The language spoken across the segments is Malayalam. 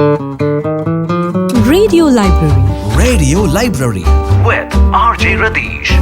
Radio Library. Radio Library. With RJ Radish.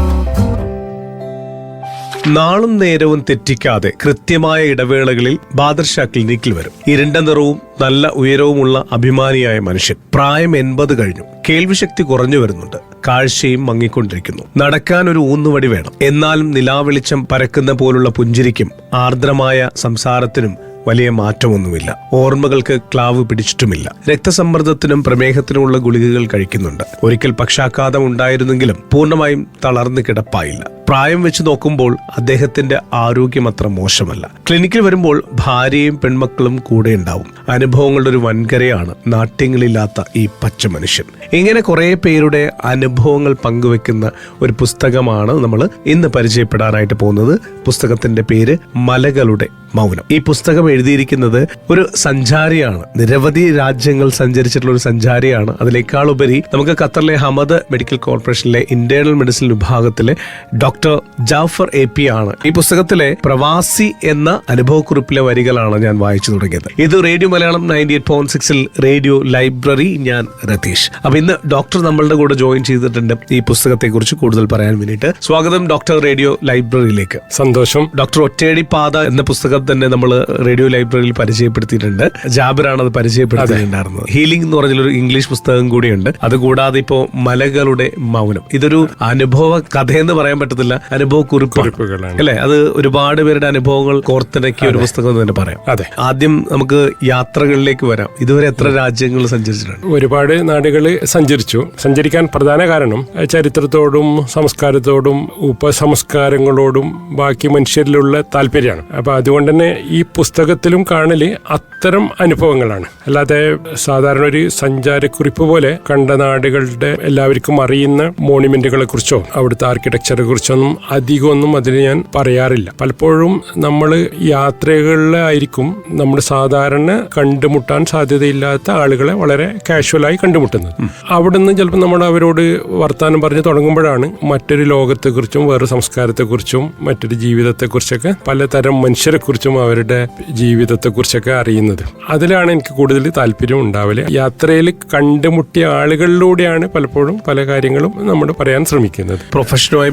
നാളും നേരവും തെറ്റിക്കാതെ കൃത്യമായ ഇടവേളകളിൽ ബാദർഷാ ക്ലിനിക്കിൽ വരും. ഇരുണ്ട നിറവും നല്ല ഉയരവുമുള്ള അഭിമാനിയായ മനുഷ്യൻ പ്രായം എൺപത് കഴിഞ്ഞു. കേൾവിശക്തി കുറഞ്ഞു വരുന്നുണ്ട്. കാഴ്ചയും മങ്ങിക്കൊണ്ടിരിക്കുന്നു. നടക്കാൻ ഒരു ഊന്നുവടി വേണം. എന്നാലും നിലാവെളിച്ചം പരക്കുന്ന പോലുള്ള പുഞ്ചിരിക്കും ആർദ്രമായ സംസാരത്തിനും വലിയ മാറ്റമൊന്നുമില്ല. ഓർമ്മകൾക്ക് ക്ലാവ് പിടിച്ചിട്ടുമില്ല. രക്തസമ്മർദ്ദത്തിനും പ്രമേഹത്തിനുമുള്ള ഗുളികകൾ കഴിക്കുന്നുണ്ട്. ഒരിക്കൽ പക്ഷാഘാതം ഉണ്ടായിരുന്നെങ്കിലും പൂർണമായും തളർന്നു കിടപ്പായില്ല. പ്രായം വെച്ച് നോക്കുമ്പോൾ അദ്ദേഹത്തിന്റെ ആരോഗ്യം അത്ര മോശമല്ല. ക്ലിനിക്കിൽ വരുമ്പോൾ ഭാര്യയും പെൺമക്കളും കൂടെ ഉണ്ടാവും. അനുഭവങ്ങളുടെ ഒരു വൻകരയാണ് നാട്യങ്ങളില്ലാത്ത ഈ പച്ച മനുഷ്യൻ. ഇങ്ങനെ കുറെ പേരുടെ അനുഭവങ്ങൾ പങ്കുവെക്കുന്ന ഒരു പുസ്തകമാണ് നമ്മൾ ഇന്ന് പരിചയപ്പെടാനായിട്ട് പോകുന്നത്. പുസ്തകത്തിന്റെ പേര് മലകളുടെ മൗനം. ഈ പുസ്തകം എഴുതിയിരിക്കുന്നത് ഒരു സഞ്ചാരിയാണ്. നിരവധി രാജ്യങ്ങൾ സഞ്ചരിച്ചിട്ടുള്ള ഒരു സഞ്ചാരിയാണ്. അതിനേക്കാളുപരി നമുക്ക് ഖത്തറിലെ ഹമദ് മെഡിക്കൽ കോർപ്പറേഷനിലെ ഇന്റേണൽ മെഡിസിൻ വിഭാഗത്തിലെ ഡോക്ടർ ജാഫർ എ പി ആണ്. ഈ പുസ്തകത്തിലെ പ്രവാസി എന്ന അനുഭവക്കുറിപ്പിലെ വരികളാണ് ഞാൻ വായിച്ചു തുടങ്ങിയത്. ഇത് radio Malayalam ninety eight point സിക്സിൽ റേഡിയോ ലൈബ്രറി ഞാൻ രതീഷ്. അപ്പൊ ഇന്ന് ഡോക്ടർ നമ്മളുടെ കൂടെ ജോയിൻ ചെയ്തിട്ടുണ്ട് ഈ പുസ്തകത്തെ കുറിച്ച് കൂടുതൽ പറയാൻ വേണ്ടിയിട്ട്. സ്വാഗതം ഡോക്ടർ റേഡിയോ ലൈബ്രറിയിലേക്ക്. സന്തോഷം. ഡോക്ടർ ഒറ്റയടി പാത എന്ന പുസ്തകം തന്നെ നമ്മൾ റേഡിയോ ലൈബ്രറിയിൽ പരിചയപ്പെടുത്തിയിട്ടുണ്ട്. ജാബിറാണ് അത് പരിചയപ്പെടുത്തിയിട്ടുണ്ടായിരുന്നത്. ഹീലിംഗ് എന്ന് പറഞ്ഞൊരു ഇംഗ്ലീഷ് പുസ്തകം കൂടിയുണ്ട്. അതുകൂടാതെ ഇപ്പോ മലകളുടെ മൗനം. ഇതൊരു അനുഭവ കഥയെന്ന് പറയാൻ പറ്റത്തില്ല. അനുഭവ കുറിപ്പാണ് കുറിപ്പുകളാണ്. അല്ലെ? അത് ഒരുപാട് പേരുടെ അനുഭവങ്ങൾ കോർത്തിണക്കിയ ഒരു പുസ്തകം എന്ന് തന്നെ പറയാം. അതെ. ആദ്യം നമുക്ക് യാത്രകളിലേക്ക് വരാം. ഇതുവരെ എത്ര രാജ്യങ്ങൾ സഞ്ചരിച്ചിട്ടുണ്ട്? ഒരുപാട് നാടുകൾ സഞ്ചരിച്ചു. സഞ്ചരിക്കാൻ പ്രധാന കാരണം ചരിത്രത്തോടും സംസ്കാരത്തോടും ഉപസംസ്കാരങ്ങളോടും ബാക്കി മനുഷ്യരിലുള്ള താല്പര്യമാണ്. അപ്പൊ അതുകൊണ്ട് തന്നെ ഈ പുസ്തകത്തിലും കാണൽ അത്തരം അനുഭവങ്ങളാണ്. അല്ലാതെ സാധാരണ ഒരു സഞ്ചാരക്കുറിപ്പ് പോലെ കണ്ട നാടുകളുടെ എല്ലാവർക്കും അറിയുന്ന മോണുമെന്റുകളെ കുറിച്ചോ അവിടുത്തെ ആർക്കിടെക്ചറെ കുറിച്ചൊന്നും അധികമൊന്നും അതിൽ ഞാൻ പറയാറില്ല. പലപ്പോഴും നമ്മൾ യാത്രകളിലായിരിക്കും നമ്മൾ സാധാരണ കണ്ടുമുട്ടാൻ സാധ്യതയില്ലാത്ത ആളുകളെ വളരെ കാഷ്വലായി കണ്ടുമുട്ടുന്നത്. അവിടുന്ന് ചിലപ്പോൾ നമ്മൾ അവരോട് വർത്താനം പറഞ്ഞ് തുടങ്ങുമ്പോഴാണ് മറ്റൊരു ലോകത്തെക്കുറിച്ചും വേറെ സംസ്കാരത്തെക്കുറിച്ചും മറ്റൊരു ജീവിതത്തെക്കുറിച്ചൊക്കെ പലതരം മനുഷ്യരെക്കുറിച്ചും അവരുടെ ജീവിതത്തെക്കുറിച്ചൊക്കെ അറിയുന്നത്. അതിലാണ് എനിക്ക് കൂടുതൽ താല്പര്യം ഉണ്ടാവൽ. യാത്രയിൽ കണ്ടുമുട്ടിയ ആളുകളിലൂടെയാണ് പലപ്പോഴും പല കാര്യങ്ങളും നമ്മൾ പറയാൻ ശ്രമിക്കുന്നത്. പ്രൊഫഷനുമായി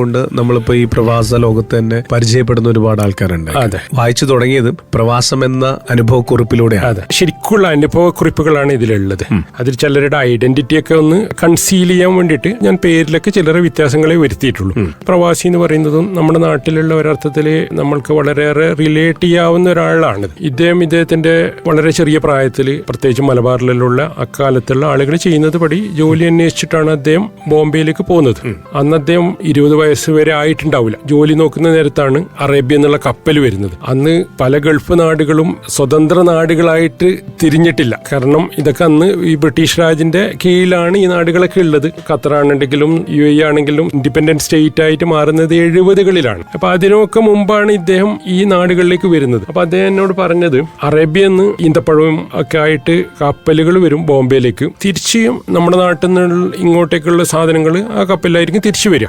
ബന്ധപ്പെട്ടുകൊണ്ട് നമ്മളിപ്പോ ഈ പ്രവാസ ലോകത്ത് തന്നെ പരിചയപ്പെടുന്ന ഒരുപാട് ആൾക്കാരുണ്ട്. അതെ. വായിച്ചു തുടങ്ങിയത് പ്രവാസം എന്ന അനുഭവക്കുറിപ്പിലൂടെയാണ്. അതെ. ശരിക്കുള്ള അനുഭവക്കുറിപ്പുകളാണ് ഇതിലുള്ളത്. അതിൽ ചിലരുടെ ഐഡന്റിറ്റി ഒക്കെ ഒന്ന് കൺസീൽ ചെയ്യാൻ വേണ്ടിയിട്ട് ഞാൻ പേരിലൊക്കെ ചിലരെ വ്യത്യാസങ്ങളെ വരുത്തിയിട്ടുള്ളൂ. പ്രവാസി എന്ന് പറയുന്നതും നമ്മുടെ നാട്ടിലുള്ള ഒരർത്ഥത്തിൽ നമ്മൾക്ക് വളരെയേറെ റിലേറ്റ് ചെയ്യാവുന്ന ഒരാളാണ്. ഇദ്ദേഹം ഇദ്ദേഹത്തിന്റെ വളരെ ചെറിയ പ്രായത്തിൽ പ്രത്യേകിച്ച് മലബാറിലുള്ള അക്കാലത്തുള്ള ആളുകൾ ചെയ്യുന്നത് പടി ജോലി അന്വേഷിച്ചിട്ടാണ് അദ്ദേഹം ബോംബെയിലേക്ക് പോകുന്നത്. അന്ന് അദ്ദേഹം ഇരുപത് വയസ്സ് വരെ ആയിട്ടുണ്ടാവില്ല. ജോലി നോക്കുന്ന നേരത്താണ് അറേബ്യ എന്നുള്ള കപ്പൽ വരുന്നത്. അന്ന് പല ഗൾഫ് നാടുകളും സ്വതന്ത്ര നാടുകളായിട്ട് തിരിഞ്ഞിട്ടില്ല. കാരണം ഇതൊക്കെ അന്ന് ഈ ബ്രിട്ടീഷ് രാജിന്റെ കീഴിലാണ് ഈ നാടുകളൊക്കെ ഉള്ളത്. ഖത്തറാണെങ്കിലും യു എ ആണെങ്കിലും ഇൻഡിപെൻഡന്റ് സ്റ്റേറ്റ് ആയിട്ട് മാറുന്നത് എഴുപതുകളിലാണ്. അപ്പൊ അതിനൊക്കെ മുമ്പാണ് ഇദ്ദേഹം ഈ നാടുകളിലേക്ക് വരുന്നത്. അപ്പൊ അദ്ദേഹം എന്നോട് പറഞ്ഞത് അറേബ്യ എന്ന് ഈന്തപ്പഴവും ഒക്കെ ആയിട്ട് കപ്പലുകൾ വരും ബോംബെയിലേക്ക്. തിരിച്ചും നമ്മുടെ നാട്ടിൽ നിന്ന് ഇങ്ങോട്ടേക്കുള്ള സാധനങ്ങൾ ആ കപ്പലിലായിരിക്കും തിരിച്ചു വരിക.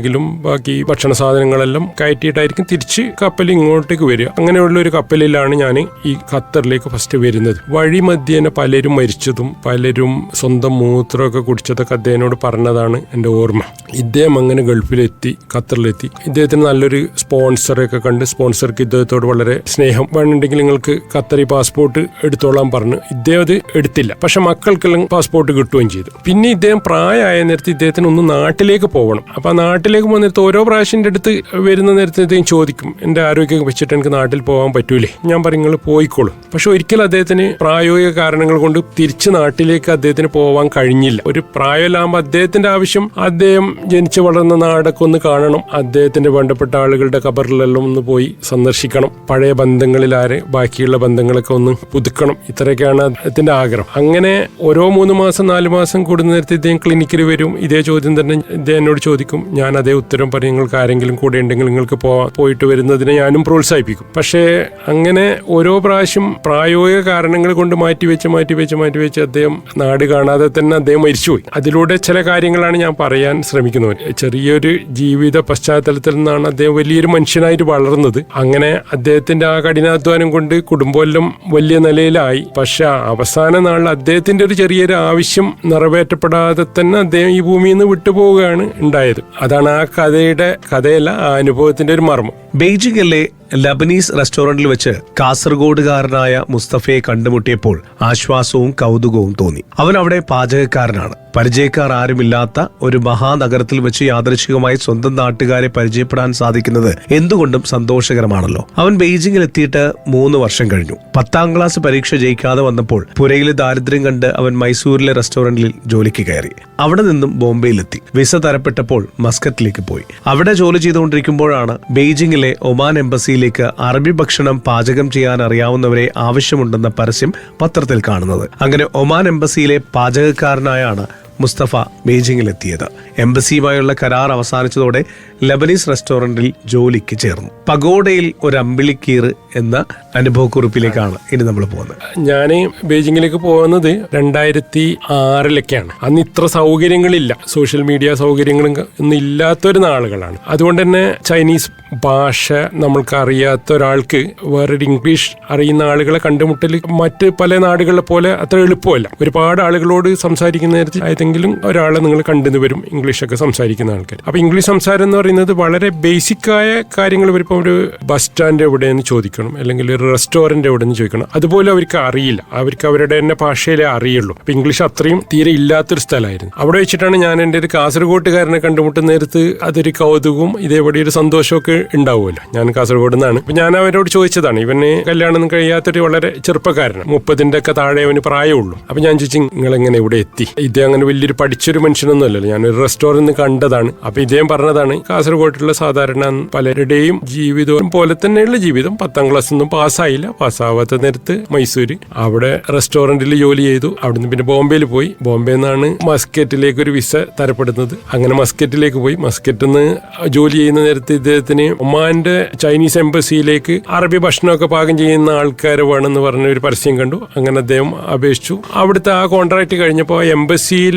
അരിയാണെന്നുണ്ടെങ്കിലും ബാക്കി ഭക്ഷണ സാധനങ്ങളെല്ലാം കയറ്റിയിട്ടായിരിക്കും തിരിച്ച് കപ്പൽ ഇങ്ങോട്ടേക്ക് വരിക. അങ്ങനെയുള്ള ഒരു കപ്പലിലാണ് ഞാൻ ഈ ഖത്തറിലേക്ക് ഫസ്റ്റ് വരുന്നത്. വഴി മധ്യേന പലരും മരിച്ചതും പലരും സ്വന്തം മൂത്രമൊക്കെ കുടിച്ചതൊക്കെ അദ്ദേഹത്തിനോട് പറഞ്ഞതാണ് എന്റെ ഓർമ്മ. ഇദ്ദേഹം അങ്ങനെ ഗൾഫിലെത്തി ഖത്തറിലെത്തി. ഇദ്ദേഹത്തിന് നല്ലൊരു സ്പോൺസറൊക്കെ കണ്ട് സ്പോൺസർക്ക് ഇദ്ദേഹത്തോട് വളരെ സ്നേഹം. വേണമെങ്കിൽ നിങ്ങൾക്ക് ഖത്തറി പാസ്പോർട്ട് എടുത്തോളാൻ പറഞ്ഞു. ഇദ്ദേഹം അത് എടുത്തില്ല. പക്ഷെ മക്കൾക്കെല്ലാം പാസ്പോർട്ട് കിട്ടുകയും ചെയ്തു. പിന്നെ ഇദ്ദേഹം പ്രായമായ നേരത്തെ ഇദ്ദേഹത്തിന് ഒന്ന് നാട്ടിലേക്ക് പോകണം അപ്പൊ ആ നാട്ടിലേക്ക് പോകുന്ന ഓരോ പ്രാവശ്യന്റെ അടുത്ത് വരുന്ന നേരത്തെ ചോദിക്കും എന്റെ ആരോഗ്യം വെച്ചിട്ട് എനിക്ക് നാട്ടിൽ പോകാൻ പറ്റൂലേ? ഞാൻ പറയും നിങ്ങൾ പോയിക്കോളും. പക്ഷെ ഒരിക്കലും അദ്ദേഹത്തിന് പ്രായോഗിക കാരണങ്ങൾ കൊണ്ട് തിരിച്ച് നാട്ടിലേക്ക് അദ്ദേഹത്തിന് പോകാൻ കഴിഞ്ഞില്ല. ഒരു പ്രായമില്ലാകുമ്പോൾ അദ്ദേഹത്തിന്റെ ആവശ്യം അദ്ദേഹം ജനിച്ചു വളർന്ന നാടൊക്കെ ഒന്ന് കാണണം അദ്ദേഹത്തിന്റെ വേണ്ടപ്പെട്ട ആളുകളുടെ കബറിലെല്ലാം ഒന്ന് പോയി സന്ദർശിക്കണം പഴയ ബന്ധങ്ങളിൽ ആരെ ബാക്കിയുള്ള ബന്ധങ്ങളൊക്കെ ഒന്ന് പുതുക്കണം ഇത്രയൊക്കെയാണ് അദ്ദേഹത്തിന്റെ ആഗ്രഹം. അങ്ങനെ ഓരോ മൂന്ന് മാസം നാല് മാസം കൂടുന്ന നേരത്തെ ഇദ്ദേഹം ക്ലിനിക്കിൽ വരും ഇതേ ചോദ്യം തന്നെ ഇദ്ദേഹം എന്നോട് ചോദിക്കും ഞാൻ അതേ ഉത്തരം പറഞ്ഞ് നിങ്ങൾക്ക് ആരെങ്കിലും കൂടെ ഉണ്ടെങ്കിൽ നിങ്ങൾക്ക് പോയിട്ട് വരുന്നതിനെ ഞാനും പ്രോത്സാഹിപ്പിക്കും. പക്ഷേ അങ്ങനെ ഓരോ പ്രാവശ്യം പ്രായോഗിക കാരണങ്ങൾ കൊണ്ട് മാറ്റിവെച്ച് മാറ്റിവെച്ച് മാറ്റിവെച്ച് അദ്ദേഹം നാട് കാണാതെ തന്നെ അദ്ദേഹം മരിച്ചുപോയി. അതിലൂടെ ചില കാര്യങ്ങളാണ് ഞാൻ പറയാൻ ശ്രമിക്കുന്നത്. ചെറിയൊരു ജീവിത പശ്ചാത്തലത്തിൽ നിന്നാണ് അദ്ദേഹം വലിയൊരു മനുഷ്യനായിട്ട് വളർന്നത്. അങ്ങനെ അദ്ദേഹത്തിന്റെ ആ കഠിനാധ്വാനം കൊണ്ട് കുടുംബമെല്ലാം വലിയ നിലയിലായി. പക്ഷെ അവസാന നാളിൽ അദ്ദേഹത്തിന്റെ ഒരു ചെറിയൊരു ആവശ്യം നിറവേറ്റപ്പെടാതെ തന്നെ അദ്ദേഹം ഈ ഭൂമിയിൽ നിന്ന് വിട്ടുപോവുകയാണ് ഉണ്ടായത്. അതാണ് ആ കഥയുടെ കഥയല്ല ആ അനുഭവത്തിന്റെ ഒരു മർമ്മം. ബെയ്ജിംഗിലെ ലബനീസ് റെസ്റ്റോറന്റിൽ വെച്ച് കാസർഗോഡുകാരനായ മുസ്തഫയെ കണ്ടുമുട്ടിയപ്പോൾ ആശ്വാസവും കൗതുകവും തോന്നി. അവൻ അവിടെ പാചകക്കാരനാണ്. പരിചയക്കാർ ആരുമില്ലാത്ത ഒരു മഹാനഗരത്തിൽ വെച്ച് യാദൃശികമായി സ്വന്തം നാട്ടുകാരെ പരിചയപ്പെടാൻ സാധിക്കുന്നത് എന്തുകൊണ്ടും സന്തോഷകരമാണല്ലോ. അവൻ ബെയ്ജിംഗിൽ എത്തിയിട്ട് മൂന്ന് വർഷം കഴിഞ്ഞു. പത്താം ക്ലാസ് പരീക്ഷ ജയിക്കാതെ വന്നപ്പോൾ പുരയിലെ ദാരിദ്ര്യം കണ്ട് അവൻ മൈസൂരിലെ റെസ്റ്റോറന്റിൽ ജോലിക്ക് കയറി. അവിടെ നിന്നും ബോംബെയിലെത്തി. വിസ തരപ്പെട്ടപ്പോൾ മസ്കറ്റിലേക്ക് പോയി. അവിടെ ജോലി ചെയ്തുകൊണ്ടിരിക്കുമ്പോഴാണ് ബെയ്ജിംഗിലെ ഒമാൻ എംബസിയിലേക്ക് അറബി ഭക്ഷണം പാചകം ചെയ്യാൻ അറിയാവുന്നവരെ ആവശ്യമുണ്ടെന്ന പരസ്യം പത്രത്തിൽ കാണുന്നത്. അങ്ങനെ ഒമാൻ എംബസിയിലെ പാചകക്കാരനായാണ് മുസ്തഫ ബീജിംഗിലെത്തിയത് എംബസിയുമായുള്ള കരാർ അവസാനിച്ചതോടെ ലബനീസ് റെസ്റ്റോറന്റിൽ ജോലിക്ക് ചേർന്നു. പഗോഡയിൽ ഒരു അമ്പിളിക്കീർ എന്ന അനുഭവക്കുറിപ്പിലേക്കാണ് ഇനി നമ്മൾ പോകുന്നത്. ഞാൻ ബീജിംഗിലേക്ക് പോകുന്നത് രണ്ടായിരത്തി ആറിലൊക്കെയാണ് അന്ന് ഇത്ര സൗകര്യങ്ങളില്ല. സോഷ്യൽ മീഡിയ സൗകര്യങ്ങളും ഒന്നും ഇല്ലാത്തൊരു നാളുകളാണ്. അതുകൊണ്ട് തന്നെ ചൈനീസ് ഭാഷ നമ്മൾക്ക് അറിയാത്ത ഒരാൾക്ക് വേറൊരു ഇംഗ്ലീഷ് അറിയുന്ന ആളുകളെ കണ്ടുമുട്ടൽ മറ്റ് പല നാടുകളെ പോലെ അത്ര എളുപ്പമല്ല. ഒരുപാട് ആളുകളോട് സംസാരിക്കുന്ന നേരത്തിൽ ഏതെങ്കിലും ഒരാളെ നിങ്ങൾ കണ്ടെന്ന് വരും ഇംഗ്ലീഷൊക്കെ സംസാരിക്കുന്ന ആൾക്കാർ. അപ്പൊ ഇംഗ്ലീഷ് സംസാരം എന്ന് പറയുന്നത് വളരെ ബേസിക് ആയ കാര്യങ്ങൾ വരുമ്പോൾ ഒരു ബസ് സ്റ്റാൻഡ് എവിടെയെന്ന് ചോദിക്കണം അല്ലെങ്കിൽ ഒരു റെസ്റ്റോറന്റ് എവിടെയെന്ന് ചോദിക്കണം. അതുപോലെ അവർക്ക് അറിയില്ല. അവർക്ക് അവരുടെ തന്നെ ഭാഷയിലെ അറിയുള്ളൂ. അപ്പൊ ഇംഗ്ലീഷ് അത്രയും തീരെ ഇല്ലാത്തൊരു സ്ഥലമായിരുന്നു. അവിടെ വെച്ചിട്ടാണ് ഞാൻ എന്റെ ഒരു കാസർഗോട്ടുകാരനെ കണ്ടുമുട്ടുന്ന നേരത്ത് അതൊരു കൗതുകവും ഇതേപടി ഒരു സന്തോഷമൊക്കെ ഉണ്ടാവുമല്ലോ. ഞാൻ കാസർഗോഡ് നിന്നാണ്. അപ്പൊ ഞാൻ അവരോട് ചോദിച്ചതാണ്. ഇവന് കല്യാണം കഴിയാത്തൊരു വളരെ ചെറുപ്പക്കാരനാണ്. മുപ്പതിന്റെ ഒക്കെ താഴെ അവന് പ്രായമുള്ളൂ. അപ്പൊ ഞാൻ ചോദിച്ചു നിങ്ങൾ എങ്ങനെ ഇവിടെ എത്തി? ഇത് അങ്ങനെ വലിയൊരു പഠിച്ചൊരു മനുഷ്യനൊന്നും അല്ലല്ലോ ഞാൻ ഒരു റെസ്റ്റോറന്റ് കണ്ടതാണ്. അപ്പൊ ഇദ്ദേഹം പറഞ്ഞതാണ് കാസർഗോട്ടുള്ള സാധാരണ പലരുടെയും ജീവിതം പോലെ തന്നെയുള്ള ജീവിതം. പത്താം ക്ലാസ് ഒന്നും പാസ്സായില്ല പാസ്സാവാത്ത നേരത്ത് മൈസൂര് അവിടെ റെസ്റ്റോറന്റിൽ ജോലി ചെയ്തു. അവിടുന്ന് പിന്നെ ബോംബെയിൽ പോയി. ബോംബെ നിന്നാണ് മസ്കറ്റിലേക്ക് ഒരു വിസ തരപ്പെടുന്നത്. അങ്ങനെ മസ്കറ്റിലേക്ക് പോയി. മസ്കറ്റിൽ നിന്ന് ജോലി ചെയ്യുന്ന നേരത്ത് ഇദ്ദേഹത്തിന് ഒമാന്റെ ചൈനീസ് എംബസിയിലേക്ക് അറബി ഭക്ഷണമൊക്കെ പാകം ചെയ്യുന്ന ആൾക്കാർ വേണമെന്ന് പറഞ്ഞ ഒരു പരസ്യം കണ്ടു. അങ്ങനെ അദ്ദേഹം അപേക്ഷിച്ചു. അവിടുത്തെ ആ കോൺട്രാക്ട് കഴിഞ്ഞപ്പോൾ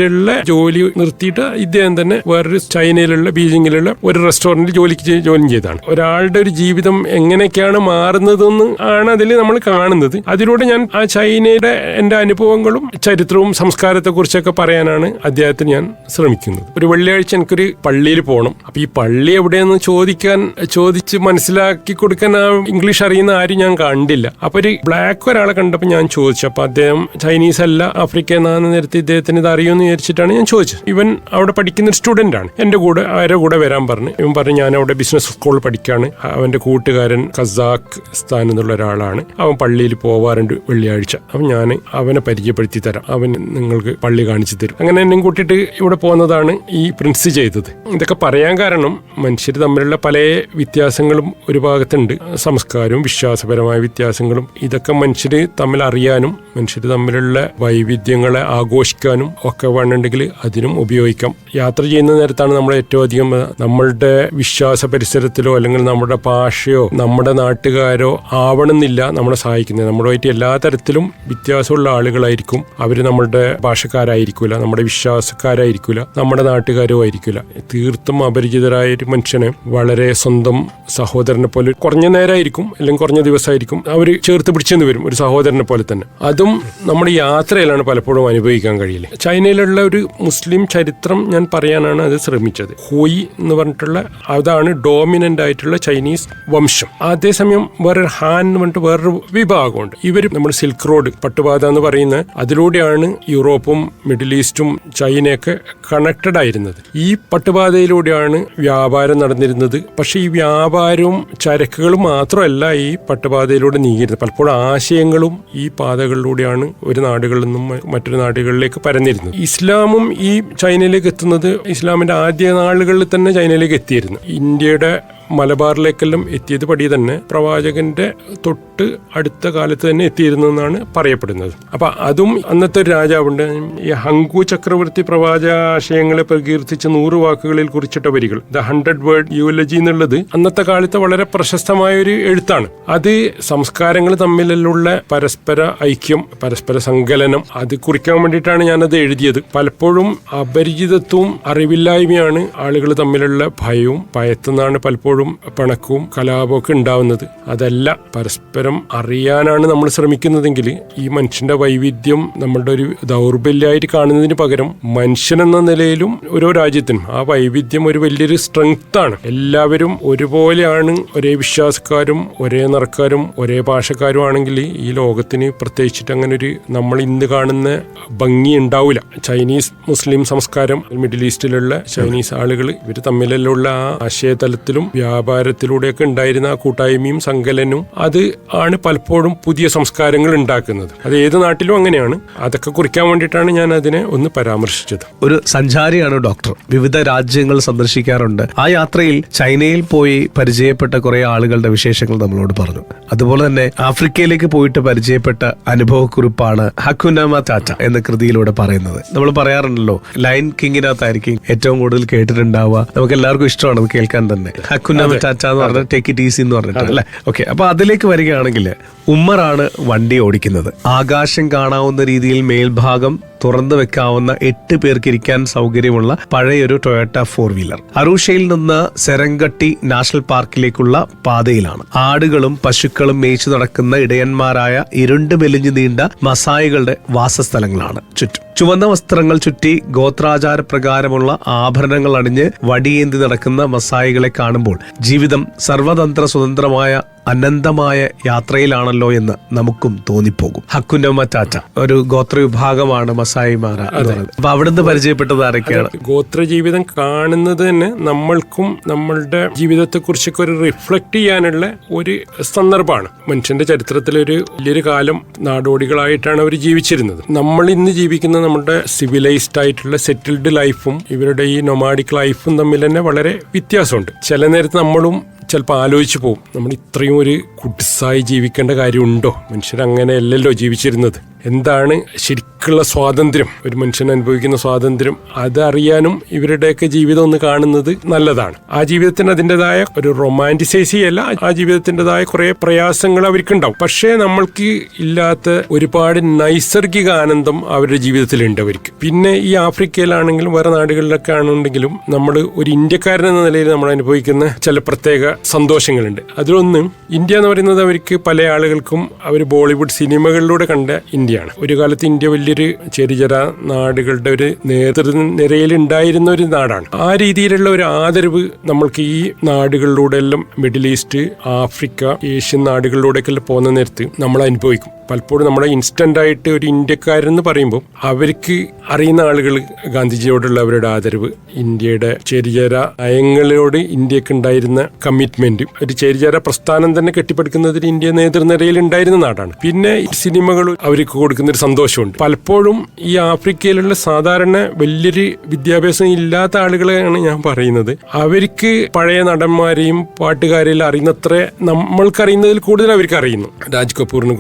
എംബസിയിലുള്ള ജോലി നിർത്തിയിട്ട് ഇദ്ദേഹം തന്നെ വേറൊരു ചൈനയിലുള്ള ബീജിംഗിലുള്ള ഒരു റെസ്റ്റോറന്റിൽ ജോലിക്ക് ജോയിൻ ചെയ്താണ് ഒരാളുടെ ഒരു ജീവിതം എങ്ങനെയൊക്കെയാണ് മാറുന്നതെന്ന് ആണ് അതിൽ നമ്മൾ കാണുന്നത്. അതിലൂടെ ഞാൻ ആ ചൈനയുടെ എന്റെ അനുഭവങ്ങളും ചരിത്രവും സംസ്കാരത്തെ കുറിച്ചൊക്കെ പറയാനാണ് അദ്ദേഹത്തിന് ഞാൻ ശ്രമിക്കുന്നത്. ഒരു വെള്ളിയാഴ്ച എനിക്കൊരു പള്ളിയിൽ പോകണം അപ്പൊ ഈ പള്ളി എവിടെയെന്ന് ചോദിക്കാൻ ചോദിച്ച് മനസ്സിലാക്കി കൊടുക്കാൻ ആ ഇംഗ്ലീഷ് അറിയുന്ന ആരും ഞാൻ കണ്ടില്ല. അപ്പൊ ഒരു ബ്ലാക്ക് ഒരാളെ കണ്ടപ്പോൾ ഞാൻ ചോദിച്ചു. അപ്പൊ അദ്ദേഹം ചൈനീസ് അല്ല ആഫ്രിക്ക എന്നാന്ന് നേരത്തെ ഇദ്ദേഹത്തിന് ഇത് അറിയുമെന്ന് വിചാരിച്ചിട്ടാണ് ഞാൻ ചോദിച്ചത്. ഇവൻ അവിടെ പഠിക്കുന്ന ഒരു സ്റ്റുഡന്റ് ആണ്. എന്റെ കൂടെ അവരെ കൂടെ വരാൻ പറഞ്ഞു ഇവൻ പറഞ്ഞു ഞാൻ അവിടെ ബിസിനസ് സ്കൂളിൽ പഠിക്കുകയാണ് അവന്റെ കൂട്ടുകാരൻ കസാഖ് സ്ഥാനം എന്നുള്ള ഒരാളാണ്. അവൻ പള്ളിയിൽ പോവാറുണ്ട് വെള്ളിയാഴ്ച. അപ്പം ഞാൻ അവനെ പരിചയപ്പെടുത്തി തരാം. അവൻ നിങ്ങൾക്ക് പള്ളി കാണിച്ചു തരും. അങ്ങനെ എന്നെ കൂട്ടിയിട്ട് ഇവിടെ പോകുന്നതാണ് ഈ പ്രിൻസ് ചെയ്തത്. ഇതൊക്കെ പറയാൻ കാരണം മനുഷ്യർ തമ്മിലുള്ള പല വ്യത്യാസങ്ങളും ഒരു ഭാഗത്തുണ്ട്. സംസ്കാരവും വിശ്വാസപരമായ വ്യത്യാസങ്ങളും. ഇതൊക്കെ മനുഷ്യർ തമ്മിൽ അറിയാനും മനുഷ്യർ തമ്മിലുള്ള വൈവിധ്യങ്ങളെ ആഘോഷിക്കാനും ഒക്കെ വേണമെങ്കിൽ അതിനും ഉപയോഗിക്കാം. യാത്ര ചെയ്യുന്ന നേരത്താണ് നമ്മൾ ഏറ്റവും അധികം നമ്മളുടെ വിശ്വാസ പരിസരത്തിലോ അല്ലെങ്കിൽ നമ്മുടെ ഭാഷയോ നമ്മുടെ നാട്ടുകാരോ ആവണമെന്നില്ല നമ്മളെ സഹായിക്കുന്നത്. നമ്മളുമായിട്ട് എല്ലാ തരത്തിലും വ്യത്യാസമുള്ള ആളുകളായിരിക്കും. അവർ നമ്മളുടെ ഭാഷക്കാരായിരിക്കില്ല നമ്മുടെ വിശ്വാസക്കാരായിരിക്കില്ല നമ്മുടെ നാട്ടുകാരോ ആയിരിക്കില്ല തീർത്തും അപരിചിതരായ ഒരു മനുഷ്യനെ വളരെ സ്വന്തം സഹോദരനെ പോലെ കുറഞ്ഞ നേരമായിരിക്കും അല്ലെങ്കിൽ കുറഞ്ഞ ദിവസമായിരിക്കും അവർ ചേർത്ത് പിടിച്ചെന്ന് വരും ഒരു സഹോദരനെ പോലെ തന്നെ. അതും നമ്മുടെ യാത്രയിലാണ് പലപ്പോഴും അനുഭവിക്കാൻ കഴിയില്ല ചൈനയിലുള്ള ഒരു മുസ്ലിം ചരിത്രം ഞാൻ പറയാനാണ് അത് ശ്രമിച്ചത്. ഹോയി എന്ന് പറഞ്ഞിട്ടുള്ള അതാണ് ഡോമിനന്റ് ആയിട്ടുള്ള ചൈനീസ് വംശം. അതേസമയം വേറൊരു ഹാൻ എന്ന് പറഞ്ഞിട്ട് വേറൊരു വിഭാഗമുണ്ട്. ഇവർ നമ്മൾ സിൽക്ക് റോഡ് പട്ടുപാത എന്ന് പറയുന്ന അതിലൂടെയാണ് യൂറോപ്പും മിഡിൽ ഈസ്റ്റും ചൈനയൊക്കെ കണക്റ്റഡ് ആയിരുന്നത്. ഈ പട്ടുപാതയിലൂടെയാണ് വ്യാപാരം നടന്നിരുന്നത്. പക്ഷേ ഈ വ്യാപാരവും ചരക്കുകളും മാത്രമല്ല ഈ പട്ടുപാതയിലൂടെ നീങ്ങിയിരുന്നത്. പലപ്പോഴും ആശയങ്ങളും ഈ പാതകളിലൂടെയാണ് ഒരു നാടുകളിൽ നിന്നും മറ്റൊരു നാടുകളിലേക്ക് പരന്നിരുന്നത്. ഇസ്ലാമും ഈ ചൈനയിലേക്ക് എത്തുന്നത് ഇസ്ലാമിന്റെ ആദ്യ നാളുകളിൽ തന്നെ ചൈനയിലേക്ക് എത്തിയിരുന്നു. ഇന്ത്യയുടെ മലബാറിലേക്കെല്ലാം എത്തിയത് പടി തന്നെ പ്രവാചകന്റെ തൊട്ട് അടുത്ത കാലത്ത് തന്നെ എത്തിയിരുന്നെന്നാണ് പറയപ്പെടുന്നത്. അപ്പൊ അതും അന്നത്തെ ഒരു രാജാവുണ്ട്. ഈ ഹങ്കു ചക്രവർത്തി പ്രവാചാശയങ്ങളെ പ്രകീർത്തിച്ച് നൂറ് വാക്കുകളിൽ കുറിച്ചിട്ട വരികൾ. ദ ഹൺഡ്രഡ് വേർഡ് യുവലജി എന്നുള്ളത് അന്നത്തെ കാലത്ത് വളരെ പ്രശസ്തമായ ഒരു എഴുത്താണ്. അത് സംസ്കാരങ്ങൾ തമ്മിലുള്ള പരസ്പര ഐക്യം പരസ്പര സങ്കലനം അത് കുറിക്കാൻ വേണ്ടിയിട്ടാണ് ഞാനത് എഴുതിയത്. പലപ്പോഴും അപരിചിതത്വവും അറിവില്ലായ്മയാണ് ആളുകൾ തമ്മിലുള്ള ഭയവും ഭയത്തുനിന്നാണ് പലപ്പോഴും പിണക്കവും കലാപവും ഒക്കെ ഉണ്ടാവുന്നത്. അതല്ല പരസ്പരം അറിയാനാണ് നമ്മൾ ശ്രമിക്കുന്നതെങ്കിൽ ഈ മനുഷ്യന്റെ വൈവിധ്യം നമ്മളുടെ ഒരു ദൗർബല്യമായിട്ട് കാണുന്നതിന് പകരം മനുഷ്യൻ എന്ന നിലയിലും ഓരോ രാജ്യത്തിനും ആ വൈവിധ്യം ഒരു വലിയൊരു സ്ട്രെങ്ത് ആണ്. എല്ലാവരും ഒരുപോലെയാണ്. ഒരേ വിശ്വാസക്കാരും ഒരേ നിറക്കാരും ഒരേ ഭാഷക്കാരും ആണെങ്കിൽ ഈ ലോകത്തിന് പ്രത്യേകിച്ചിട്ട് അങ്ങനെ ഒരു നമ്മൾ ഇന്ന് കാണുന്ന ഭംഗി ഉണ്ടാവില്ല. ചൈനീസ് മുസ്ലിം സംസ്കാരം മിഡിൽ ഈസ്റ്റിലുള്ള ചൈനീസ് ആളുകൾ ഇവർ തമ്മിലുള്ള ആ ആശയതലത്തിലും വ്യാപാരത്തിലൂടെയൊക്കെ ഉണ്ടായിരുന്ന ആ കൂട്ടായ്മയും സങ്കലനവും അത് ആണ് പലപ്പോഴും പുതിയ സംസ്കാരങ്ങൾ ഉണ്ടാക്കുന്നത്. അത് ഏത് നാട്ടിലും അങ്ങനെയാണ്. അതൊക്കെ കുറിക്കാൻ വേണ്ടിയിട്ടാണ് ഞാൻ അതിനെ ഒന്ന് പരാമർശിച്ചത്. ഒരു സഞ്ചാരിയാണ് ഡോക്ടർ. വിവിധ രാജ്യങ്ങൾ സന്ദർശിക്കാറുണ്ട്. ആ യാത്രയിൽ ചൈനയിൽ പോയി പരിചയപ്പെട്ട കുറെ ആളുകളുടെ വിശേഷങ്ങൾ നമ്മളോട് പറഞ്ഞു. അതുപോലെ തന്നെ ആഫ്രിക്കയിലേക്ക് പോയിട്ട് പരിചയപ്പെട്ട അനുഭവക്കുറിപ്പാണ് ഹക്കുനാമ ടാറ്റ എന്ന കൃതിയിലൂടെ പറയുന്നത്. നമ്മൾ പറയാറുണ്ടല്ലോ ലൈൻ കിങ്ങിനകത്തായിരിക്കും ഏറ്റവും കൂടുതൽ കേട്ടിട്ടുണ്ടാവുക. നമുക്ക് എല്ലാവർക്കും ഇഷ്ടമാണ് കേൾക്കാൻ തന്നെ. ഹക്കുനാമ ചാച്ച എന്ന് പറഞ്ഞ ടേക്ക് ഇറ്റ് ഈസി എന്ന് പറഞ്ഞിട്ട് അല്ലെ? ഓക്കെ അപ്പൊ അതിലേക്ക് വരികയാണെങ്കിൽ ഉമ്മറാണ് വണ്ടി ഓടിക്കുന്നത്. ആകാശം കാണാവുന്ന രീതിയിൽ മേൽഭാഗം തുറന്നു വെക്കാവുന്ന എട്ട് പേർക്ക് ഇരിക്കാൻ സൗകര്യമുള്ള പഴയൊരു ടൊയോട്ട ഫോർ വീലർ അറൂഷയിൽ നിന്ന് സെരങ്കട്ടി നാഷണൽ പാർക്കിലേക്കുള്ള പാതയിലാണ്. ആടുകളും പശുക്കളും മേച്ചു നടക്കുന്ന ഇടയന്മാരായ ഇരുണ്ട് മെലിഞ്ഞു നീണ്ട മസായികളുടെ വാസസ്ഥലങ്ങളാണ് ചുറ്റും. ചുവന്ന വസ്ത്രങ്ങൾ ചുറ്റി ഗോത്രാചാര പ്രകാരമുള്ള ആഭരണങ്ങൾ അണിഞ്ഞ് വടിയേന്തി നടക്കുന്ന മസായികളെ കാണുമ്പോൾ ജീവിതം സർവതന്ത്ര സ്വതന്ത്രമായ അനന്തമായ യാത്രയിലാണല്ലോ എന്ന് നമുക്കും തോന്നിപ്പോകും. ഹക്കുനമ്മ ചാച്ച ഒരു ഗോത്ര വിഭാഗമാണ് മസായിമാര അപ്പൊ അവിടുന്ന് പരിചയപ്പെട്ടത് ആരൊക്കെയാണ്? ഗോത്ര ജീവിതം കാണുന്നത് തന്നെ നമ്മൾക്കും നമ്മളുടെ ജീവിതത്തെ കുറിച്ചൊക്കെ ഒരു റിഫ്ലക്ട് ചെയ്യാനുള്ള ഒരു സന്ദർഭമാണ്. മനുഷ്യന്റെ ചരിത്രത്തിൽ ഒരു വലിയൊരു കാലം നാടോടികളായിട്ടാണ് അവർ ജീവിച്ചിരുന്നത്. നമ്മൾ ഇന്ന് ജീവിക്കുന്ന നമ്മുടെ സിവിലൈസ്ഡ് ആയിട്ടുള്ള സെറ്റിൽഡ് ലൈഫും ഇവരുടെ ഈ നൊമാഡിക് ലൈഫും തമ്മിൽ തന്നെ വളരെ വ്യത്യാസമുണ്ട്. ചില നേരത്ത് നമ്മളും ചിലപ്പോൾ ആലോചിച്ച് പോകും നമ്മൾ ഇത്രയും ഒരു കുട്ടിസായി ജീവിക്കേണ്ട കാര്യമുണ്ടോ? മനുഷ്യർ അങ്ങനെയല്ലല്ലോ ജീവിച്ചിരുന്നത്. എന്താണ് ശരിക്കുള്ള സ്വാതന്ത്ര്യം? ഒരു മനുഷ്യൻ അനുഭവിക്കുന്ന സ്വാതന്ത്ര്യം അതറിയാനും ഇവരുടെയൊക്കെ ജീവിതം ഒന്ന് കാണുന്നത് നല്ലതാണ്. ആ ജീവിതത്തിന് അതിന്റെതായ ഒരു റൊമാന്റിസൈസ് ചെയ്യല്ല ആ ജീവിതത്തിന്റെതായ കുറേ പ്രയാസങ്ങൾ അവർക്കുണ്ടാവും. പക്ഷേ നമ്മൾക്ക് ഇല്ലാത്ത ഒരുപാട് നൈസർഗിക ആനന്ദം അവരുടെ ജീവിതത്തിലുണ്ട് അവർക്ക്. പിന്നെ ഈ ആഫ്രിക്കയിലാണെങ്കിലും വേറെ നാടുകളിലൊക്കെ ആണെങ്കിലും നമ്മൾ ഒരു ഇന്ത്യക്കാരൻ എന്ന നിലയിൽ നമ്മൾ അനുഭവിക്കുന്ന ചില പ്രത്യേക സന്തോഷങ്ങളുണ്ട്. അതിലൊന്ന് ഇന്ത്യ എന്ന് പറയുന്നത് അവർക്ക് പല ആളുകൾക്കും അവർ ബോളിവുഡ് സിനിമകളിലൂടെ കണ്ട ഇന്ത്യയാണ് ഒരു കാലത്ത് ഇന്ത്യ വലിയൊരു ചെറുചെറ നാടുകളുടെ ഒരു നേതൃനിരയിൽ ഉണ്ടായിരുന്ന ഒരു നാടാണ്. ആ രീതിയിലുള്ള ഒരു ആദരവ് നമ്മൾക്ക് ഈ നാടുകളിലൂടെ എല്ലാം മിഡിൽ ഈസ്റ്റ് ആഫ്രിക്ക ഏഷ്യൻ നാടുകളിലൂടെയൊക്കെ പോകുന്ന നേരത്ത് നമ്മൾ അനുഭവിക്കും. പലപ്പോഴും നമ്മുടെ ഇൻസ്റ്റന്റ് ആയിട്ട് ഒരു ഇന്ത്യക്കാരെന്ന് പറയുമ്പോൾ അവർക്ക് അറിയുന്ന ആളുകൾ ഗാന്ധിജിയോടുള്ള അവരുടെ ആദരവ് ഇന്ത്യയുടെ ചേരിചേര നയങ്ങളോട് ഇന്ത്യയ്ക്ക് ഉണ്ടായിരുന്ന കമ്മിറ്റ്മെന്റ് ഒരു ചേരിചേര പ്രസ്ഥാനം തന്നെ കെട്ടിപ്പടുക്കുന്നതിൽ ഇന്ത്യ നേതൃനിരയിൽ ഉണ്ടായിരുന്ന നാടാണ്. പിന്നെ സിനിമകൾ അവർക്ക് കൊടുക്കുന്ന ഒരു സന്തോഷമുണ്ട്. പലപ്പോഴും ഈ ആഫ്രിക്കയിലുള്ള സാധാരണ വലിയൊരു വിദ്യാഭ്യാസം ഇല്ലാത്ത ആളുകളെയാണ് ഞാൻ പറയുന്നത്. അവർക്ക് പഴയ നടന്മാരെയും പാട്ടുകാരെയും അറിയുന്നത്ര നമ്മൾക്കറിയുന്നതിൽ കൂടുതൽ അവർക്ക് അറിയുന്നു. രാജ് കപൂറിനെ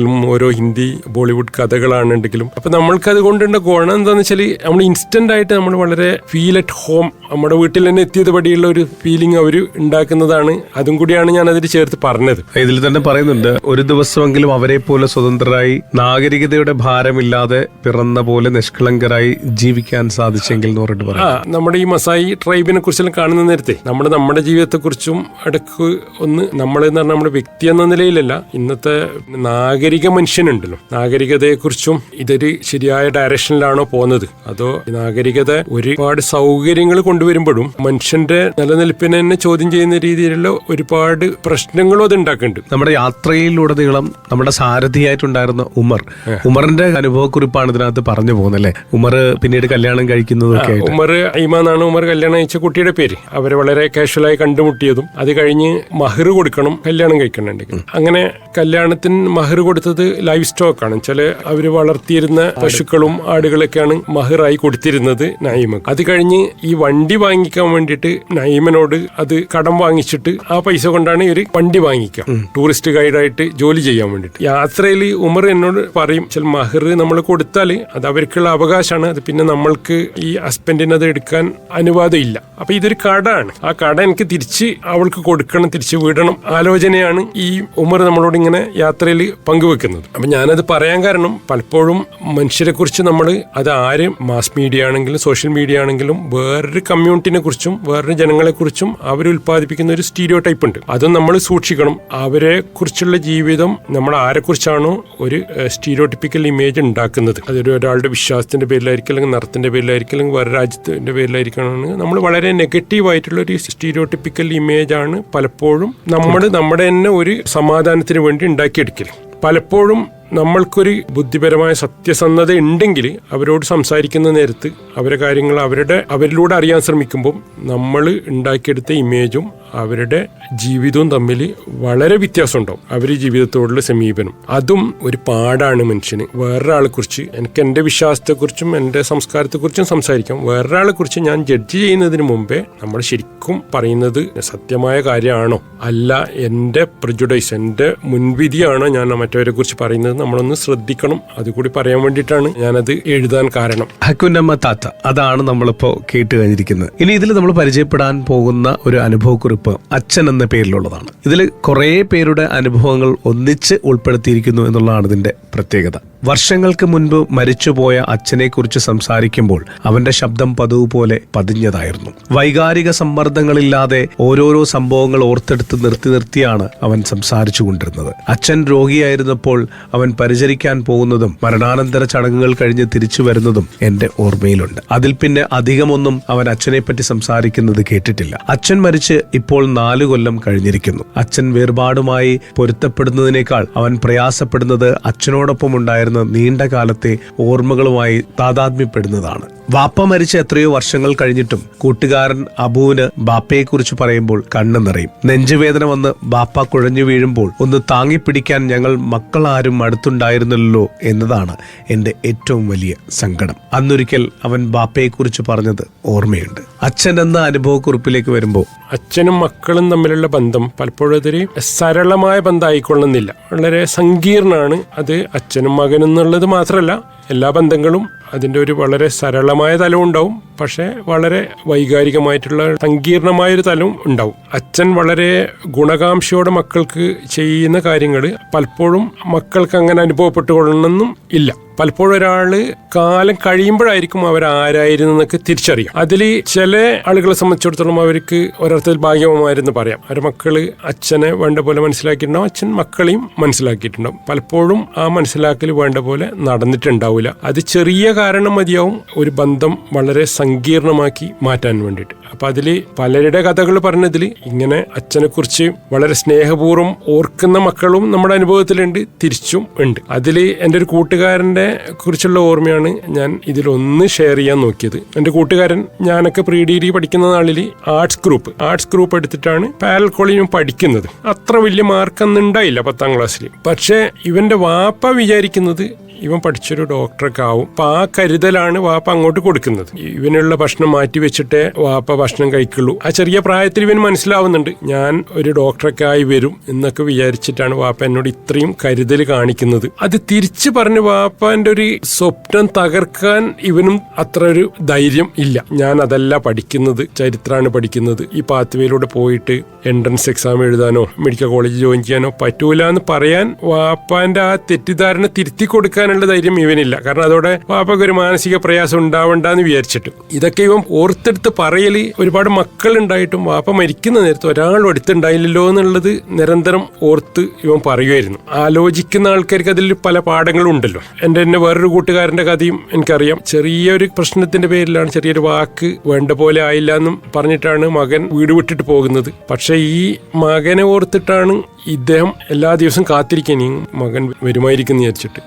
കുറിച്ചാണെന്നുണ്ടെങ്കിലും ഓരോ ഹിന്ദി ബോളിവുഡ് കഥകളാണെങ്കിലും അപ്പൊ നമ്മൾക്ക് അതുകൊണ്ടുള്ള ഗുണം എന്താണെന്ന് വെച്ചാൽ നമ്മൾ ഇൻസ്റ്റന്റ് ആയിട്ട് നമ്മൾ വളരെ ഫീൽ അറ്റ് ഹോം നമ്മുടെ വീട്ടിൽ തന്നെ എത്തിയത് പടിയുള്ള ഒരു ഫീലിംഗ് അവർ ഉണ്ടാക്കുന്നതാണ്. അതും കൂടിയാണ് ഞാൻ അതിൽ ചേർത്ത് പറഞ്ഞത്. ഇതിൽ തന്നെ പറയുന്നുണ്ട് ഒരു ദിവസമെങ്കിലും അവരെ പോലെ സ്വതന്ത്രരായി നാഗരികതയുടെ ഭാരമില്ലാതെ പിറന്ന പോലെ നിഷ്കളങ്കരായി ജീവിക്കാൻ സാധിച്ചെങ്കിൽ എന്ന് പറഞ്ഞിട്ട് പറയാം നമ്മുടെ ഈ മസായി ട്രൈബിനെ കുറിച്ചെല്ലാം കാണുന്ന നേരത്തെ നമ്മുടെ നമ്മുടെ ജീവിതത്തെക്കുറിച്ചും ഇടയ്ക്ക് ഒന്ന് നമ്മൾ എന്ന് പറഞ്ഞാൽ നമ്മുടെ വ്യക്തി എന്ന നിലയിലല്ല ഇന്നത്തെ നാഗരിക മനുഷ്യനുണ്ടല്ലോ. നാഗരികതയെക്കുറിച്ചും ഇതൊരു ശരിയായ ഡയറക്ഷനിലാണോ പോകുന്നത്. അതോ നാഗരികത ഒരുപാട് സൗകര്യങ്ങൾ കൊണ്ടുവരുമ്പോഴും മനുഷ്യന്റെ നിലനിൽപ്പിനെ തന്നെ ചോദ്യം ചെയ്യുന്ന രീതിയിലുള്ള ഒരുപാട് പ്രശ്നങ്ങളും അത് ഉണ്ടാക്കുന്നുണ്ട്. നമ്മുടെ യാത്രയിലുടനീളം നമ്മുടെ സാരഥിയായിട്ടുണ്ടായിരുന്ന ഉമർ. ഉമറിന്റെ അനുഭവക്കുറിപ്പാണ് ഇതിനകത്ത് പറഞ്ഞു പോകുന്നത് പോകുന്നല്ലേ? ഉമർ പിന്നീട് കല്യാണം കഴിക്കുന്നതൊക്കെ ഉമർ ഐമ ഉമർ കല്യാണം കഴിച്ച കുട്ടിയുടെ പേര്. അവരെ വളരെ കാഷ്വലായി കണ്ടുമുട്ടിയതും അത് കഴിഞ്ഞ് മഹർ കൊടുക്കണം കല്യാണം കഴിക്കണമെങ്കിൽ അങ്ങനെ കല്യാണത്തിന് മഹർ കൊടുത്ത കൊടുത്തത് ലൈവ് ആണ്. ചില അവർ വളർത്തിയിരുന്ന പശുക്കളും ആടുകളൊക്കെയാണ് മഹിറായി കൊടുത്തിരുന്നത് നൈമ അത് കഴിഞ്ഞ് ഈ വണ്ടി വാങ്ങിക്കാൻ വേണ്ടിയിട്ട് നൈമനോട് അത് കടം വാങ്ങിച്ചിട്ട് ആ പൈസ കൊണ്ടാണ് ഇവർ വണ്ടി വാങ്ങിക്കുക. ടൂറിസ്റ്റ് ഗൈഡായിട്ട് ജോലി ചെയ്യാൻ വേണ്ടിയിട്ട്. യാത്രയിൽ ഉമർ എന്നോട് പറയും ചില മഹർ നമ്മൾ കൊടുത്താൽ അത് അവർക്കുള്ള അവകാശമാണ്. അത് പിന്നെ നമ്മൾക്ക് ഈ ഹസ്ബൻഡിന് അത് എടുക്കാൻ അനുവാദം ഇല്ല അപ്പൊ ഇതൊരു കടാണ് ആ കട എനിക്ക് തിരിച്ച് അവൾക്ക് കൊടുക്കണം തിരിച്ച് വിടണം ആലോചനയാണ് ഈ ഉമർ നമ്മളോട് ഇങ്ങനെ യാത്രയിൽ പങ്കുവെക്കുന്നത് അപ്പൊ ഞാനത് പറയാൻ കാരണം പലപ്പോഴും മനുഷ്യരെ കുറിച്ച് നമ്മൾ അത് ആര് മാസ് മീഡിയ ആണെങ്കിലും സോഷ്യൽ മീഡിയ ആണെങ്കിലും വേറൊരു കമ്മ്യൂണിറ്റിനെ കുറിച്ചും വേറൊരു ജനങ്ങളെ കുറിച്ചും അവർ ഉൽപ്പാദിപ്പിക്കുന്ന ഒരു സ്റ്റീരിയോ ടൈപ്പ് ഉണ്ട്. അതും നമ്മൾ സൂക്ഷിക്കണം. അവരെ കുറിച്ചുള്ള ജീവിതം നമ്മൾ ആരെ കുറിച്ചാണോ ഒരു സ്റ്റീരിയോട്ടിപ്പിക്കൽ ഇമേജ് ഉണ്ടാക്കുന്നത്. അതൊരു ഒരാളുടെ വിശ്വാസത്തിന്റെ പേരിലായിരിക്കും അല്ലെങ്കിൽ നിറത്തിന്റെ പേരിലായിരിക്കും അല്ലെങ്കിൽ വേറെ രാജ്യത്തിന്റെ പേരിലായിരിക്കണം നമ്മൾ വളരെ നെഗറ്റീവ് ആയിട്ടുള്ള ഒരു സ്റ്റീരിയോട്ടിപ്പിക്കൽ ഇമേജ് ആണ് പലപ്പോഴും നമ്മൾ നമ്മുടെ തന്നെ ഒരു സമാധാനത്തിന് വേണ്ടി ഉണ്ടാക്കിയെടുക്കൽ പലപ്പോഴും നമ്മൾക്കൊരു ബുദ്ധിപരമായ സത്യസന്ധത ഉണ്ടെങ്കിൽ അവരോട് സംസാരിക്കുന്ന നേരത്ത് അവരെ കാര്യങ്ങൾ അവരുടെ അവരിലൂടെ അറിയാൻ ശ്രമിക്കുമ്പോൾ നമ്മൾ ഉണ്ടാക്കിയെടുത്ത ഇമേജും അവരുടെ ജീവിതവും തമ്മിൽ വളരെ വ്യത്യാസം ഉണ്ടാവും അവർ ജീവിതത്തോടുള്ള സമീപനം. അതും ഒരു പാടാണ് മനുഷ്യന്. വേറൊരാളെ കുറിച്ച് എനിക്ക് എന്റെ വിശ്വാസത്തെക്കുറിച്ചും എന്റെ സംസ്കാരത്തെക്കുറിച്ചും സംസാരിക്കാം. വേറൊരാളെ കുറിച്ച് ഞാൻ ജഡ്ജ് ചെയ്യുന്നതിന് മുമ്പേ നമ്മൾ ശരിക്കും പറയുന്നത് സത്യമായ കാര്യമാണോ? അല്ല എന്റെ പ്രജുഡൈസ് എന്റെ മുൻവിധിയാണോ ഞാൻ മറ്റവരെ കുറിച്ച് പറയുന്നത്? നമ്മളൊന്ന് ശ്രദ്ധിക്കണം. അതുകൂടി പറയാൻ വേണ്ടിയിട്ടാണ് ഞാനത് എഴുതാൻ കാരണം. ഹക്കുന്നമ്മ താത്ത അതാണ് നമ്മളിപ്പോ കേട്ട് കഴിഞ്ഞിരിക്കുന്നത്. ഇനി ഇതിൽ നമ്മൾ പരിചയപ്പെടാൻ പോകുന്ന ഒരു അനുഭവക്കുറിപ്പ് അച്ഛൻ എന്ന പേരിലുള്ളതാണ്. ഇതിൽ കുറേ പേരുടെ അനുഭവങ്ങൾ ഒന്നിച്ച് ഉൾപ്പെടുത്തിയിരിക്കുന്നു എന്നുള്ളതാണ് ഇതിന്റെ പ്രത്യേകത. വർഷങ്ങൾക്ക് മുൻപ് മരിച്ചുപോയ അച്ഛനെക്കുറിച്ച് സംസാരിക്കുമ്പോൾ അവന്റെ ശബ്ദം പതിവ് പോലെ പതിഞ്ഞതായിരുന്നു. വൈകാരിക സമ്മർദ്ദങ്ങളില്ലാതെ ഓരോരോ സംഭവങ്ങൾ ഓർത്തെടുത്ത് നിർത്തി നിർത്തിയാണ് അവൻ സംസാരിച്ചു കൊണ്ടിരുന്നത്. അച്ഛൻ രോഗിയായിരുന്നപ്പോൾ അവൻ പരിചരിക്കാൻ പോകുന്നതും മരണാനന്തര ചടങ്ങുകൾ കഴിഞ്ഞ് തിരിച്ചു വരുന്നതും എന്റെ ഓർമ്മയിലുണ്ട്. അതിൽ പിന്നെ അധികമൊന്നും അവൻ അച്ഛനെപ്പറ്റി സംസാരിക്കുന്നത് കേട്ടിട്ടില്ല. അച്ഛൻ മരിച്ച് ഇപ്പോൾ നാലു കൊല്ലം കഴിഞ്ഞിരിക്കുന്നു. അച്ഛൻ വേർപാടുമായി പൊരുത്തപ്പെടുന്നതിനേക്കാൾ അവൻ പ്രയാസപ്പെടുന്നത് അച്ഛനോടൊപ്പം ഉണ്ടായിരുന്ന നീണ്ട കാലത്തെ ഓർമ്മകളുമായി താതാത്മ്യപ്പെടുന്നതാണ്. വാപ്പ മരിച്ച എത്രയോ വർഷങ്ങൾ കഴിഞ്ഞിട്ടും കൂട്ടുകാരൻ അബുവിന് ബാപ്പയെക്കുറിച്ച് പറയുമ്പോൾ കണ്ണു നിറയും. നെഞ്ചുവേദന വന്ന് ബാപ്പ കുഴഞ്ഞു വീഴുമ്പോൾ ഒന്ന് താങ്ങി പിടിക്കാൻ ഞങ്ങൾ മക്കളാരും അടുത്തുണ്ടായിരുന്നല്ലോ എന്നതാണ് എന്റെ ഏറ്റവും വലിയ സങ്കടം. അന്നൊരിക്കൽ അവൻ ബാപ്പയെക്കുറിച്ച് പറഞ്ഞത് ഓർമ്മയുണ്ട്. അച്ഛൻ എന്ന അനുഭവക്കുറിപ്പിലേക്ക് വരുമ്പോൾ അച്ഛനും മക്കളും തമ്മിലുള്ള ബന്ധം പലപ്പോഴും അതൊരു സരളമായ ബന്ധമായിക്കൊള്ളുന്നില്ല. വളരെ സങ്കീർണമാണ് അത് അച്ഛനും മകനും എന്നുള്ളത് മാത്രമല്ല എല്ലാ ബന്ധങ്ങളും അതിന്റെ ഒരു വളരെ സരളമായ തലം ഉണ്ടാവും. പക്ഷേ വളരെ വൈകാരികമായിട്ടുള്ള സങ്കീർണമായൊരു തലവും ഉണ്ടാവും. അച്ഛൻ വളരെ ഗുണകാംക്ഷയോടെ മക്കൾക്ക് ചെയ്യുന്ന കാര്യങ്ങൾ പലപ്പോഴും മക്കൾക്ക് അങ്ങനെ അനുഭവപ്പെട്ടുകൊള്ളണമെന്നും ഇല്ല. പലപ്പോഴും ഒരാൾ കാലം കഴിയുമ്പോഴായിരിക്കും അവർ ആരായിരുന്നു എന്നൊക്കെ തിരിച്ചറിയാം. അതിൽ ചില ആളുകളെ സംബന്ധിച്ചിടത്തോളം അവർക്ക് ഒരർത്ഥത്തിൽ ഭാഗ്യമായിരുന്നു പറയാം. അവരുടെ മക്കൾ അച്ഛനെ വേണ്ട പോലെ മനസ്സിലാക്കിയിട്ടുണ്ടാവും അച്ഛൻ മക്കളെയും മനസ്സിലാക്കിയിട്ടുണ്ടാവും. പലപ്പോഴും ആ മനസ്സിലാക്കൽ വേണ്ട പോലെ നടന്നിട്ടുണ്ടാവില്ല. അത് ചെറിയ കാരണം മതിയാവും ഒരു ബന്ധം വളരെ സങ്കീർണമാക്കി മാറ്റാൻ വേണ്ടിയിട്ട്. അപ്പൊ അതിൽ പലരുടെ കഥകൾ പറഞ്ഞതിൽ ഇങ്ങനെ അച്ഛനെ കുറിച്ച് വളരെ സ്നേഹപൂർവം ഓർക്കുന്ന മക്കളും നമ്മുടെ അനുഭവത്തിലുണ്ട് തിരിച്ചും ഉണ്ട്. അതിൽ എന്റെ ഒരു കൂട്ടുകാരന്റെ കുറിച്ചുള്ള ഓർമ്മയാണ് ഞാൻ ഇതിലൊന്ന് ഷെയർ ചെയ്യാൻ നോക്കിയത്. എന്റെ കൂട്ടുകാരൻ ഞാനൊക്കെ പ്രീ ഡിഗ്രി പഠിക്കുന്ന നാളിൽ ആർട്സ് ഗ്രൂപ്പ് ആർട്സ് ഗ്രൂപ്പ് എടുത്തിട്ടാണ് പാരൽ കോളേജും പഠിക്കുന്നത്. അത്ര വലിയ മാർക്കൊന്നും ഉണ്ടായില്ല പത്താം ക്ലാസ്സിൽ പക്ഷേ ഇവന്റെ വാപ്പ വിചാരിക്കുന്നത് ഇവൻ പഠിച്ചൊരു ഡോക്ടറൊക്കെ ആവും അപ്പൊ ആ കരുതലാണ് വാപ്പ അങ്ങോട്ട് കൊടുക്കുന്നത്. ഇവനുള്ള ഭക്ഷണം മാറ്റി വെച്ചിട്ടേ വാപ്പ ഭക്ഷണം കഴിക്കുള്ളൂ. ആ ചെറിയ പ്രായത്തിൽ ഇവന് മനസ്സിലാവുന്നുണ്ട്. ഞാൻ ഒരു ഡോക്ടറൊക്കെ ആയി വരും എന്നൊക്കെ വിചാരിച്ചിട്ടാണ് വാപ്പ എന്നോട് ഇത്രയും കരുതൽ കാണിക്കുന്നത്. അത് തിരിച്ചു പറഞ്ഞ് വാപ്പാന്റെ ഒരു സ്വപ്നം തകർക്കാൻ ഇവനും അത്ര ഒരു ധൈര്യം ഇല്ല. ഞാൻ അതല്ല പഠിക്കുന്നത് ചരിത്രമാണ് പഠിക്കുന്നത്. ഈ പാത്വേയിലൂടെ പോയിട്ട് എൻട്രൻസ് എക്സാം എഴുതാനോ മെഡിക്കൽ കോളേജ് ജോയിൻ ചെയ്യാനോ പറ്റൂല എന്ന് പറയാൻ വാപ്പാന്റെ ആ തെറ്റിദ്ധാരണ തിരുത്തി കൊടുക്കാനുള്ള ധൈര്യം ഇവനില്ല. കാരണം അതോടെ പാപ്പയ്ക്ക് ഒരു മാനസിക പ്രയാസം ഉണ്ടാവണ്ടെന്ന് വിചാരിച്ചിട്ട്. ഇതൊക്കെ ഇവൻ ഓർത്തെടുത്ത് പറയൽ ഒരുപാട് മക്കൾ ഉണ്ടായിട്ടും വാപ്പ മരിക്കുന്ന നേരത്ത് ഒരാളും അടുത്തുണ്ടായില്ലല്ലോ എന്നുള്ളത് നിരന്തരം ഓർത്ത് ഇവൻ പറയുമായിരുന്നു ആലോചിക്കുന്ന ആൾക്കാർക്ക് അതിൽ പല പാഠങ്ങളും ഉണ്ടല്ലോ. എന്റെ എന്നെ വേറൊരു കൂട്ടുകാരന്റെ കഥയും എനിക്കറിയാം. ചെറിയൊരു പ്രശ്നത്തിന്റെ പേരിലാണ് ചെറിയൊരു വാക്ക് വേണ്ട പോലെ ആയില്ല എന്നും പറഞ്ഞിട്ടാണ് മകൻ വീട് വിട്ടിട്ട് പോകുന്നത്. പക്ഷേ ഈ മകനെ ഓർത്തിട്ടാണ് ഇദ്ദേഹം എല്ലാ ദിവസവും കാത്തിരിക്കാൻ മകൻ വരുമായിരിക്കും വിചാരിച്ചിട്ട്.